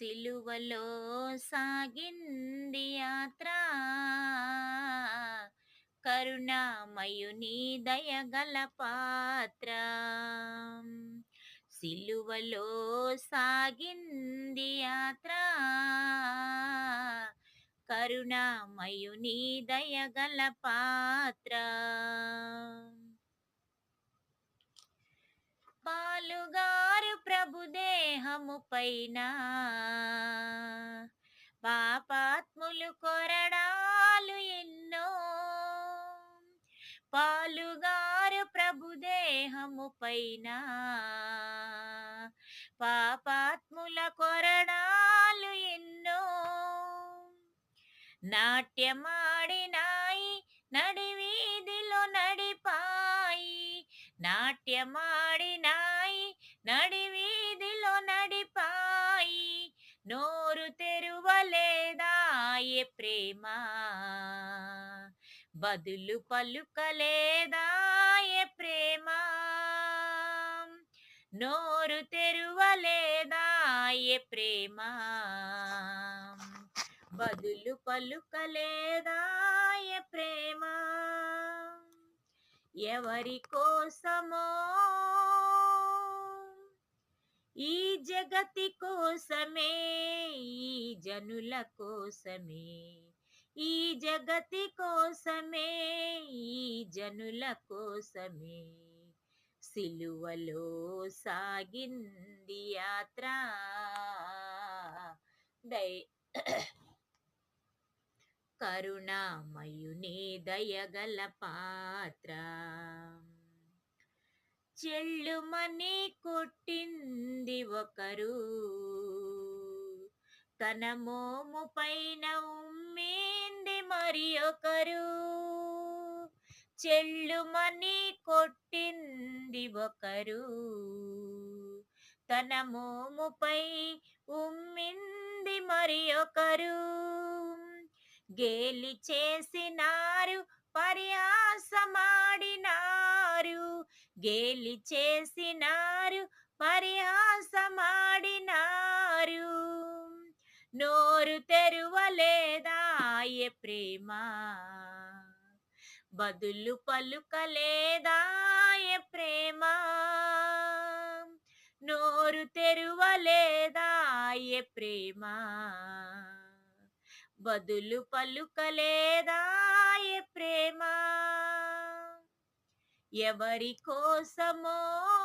సిలువలో సాగింది యాత్ర. కరుణామయుని దయగల పాత్ర. సిలువలో సాగింది యాత్ర. కరుణామయుని దయగల పాత్ర. పాలుగా ప్రభుదేహము పైన. పాపాత్ములు కొరడాలు ఎన్నో. పాలుగారు ప్రభుదేహము పైన. పాపాత్ముల కొరడాలు ఎన్నో. నాట్యమాడినాయి నడివీధిలో నడిపాయి. నాట్యమాడినాయి నడివీ నడిపాయి నోరు తెరువలేదాయే ప్రేమ. బదులు పలుకలేదాయే ప్రేమ. నోరు తెరువలేదాయే ప్రేమ. బదులు పలుకలేదాయ ప్రేమ. ఎవరి కోసమో ఈ జగతి కోసమే ఈ జనుల కోసమే ఈ జగతి కోసమే ఈ జనుల కోసమే. సిలువలో సాగింది యాత్ర దై కరుణామయుని దయగల పాత్ర. చెల్లుమని కొట్టి కొట్టింది ఒకరు. తన మోము పైన ఉమ్మింది మరి ఒకరు. చెల్లుమని కొట్టింది ఒకరు. తన మోముపై ఉమ్మింది మరి ఒకరు. గేలి చేసినారు పర్యాసమాడినారు గేలి చేసినారు పరిహాసమాడినారు. నోరు తెరువలేదాయ ప్రేమ? బదులు పలుకలేదాయ ప్రేమ? నోరు తెరువలేదాయ ప్రేమ? బదులు పలుకలేదాయ ప్రేమ? ఎవరి కోసమో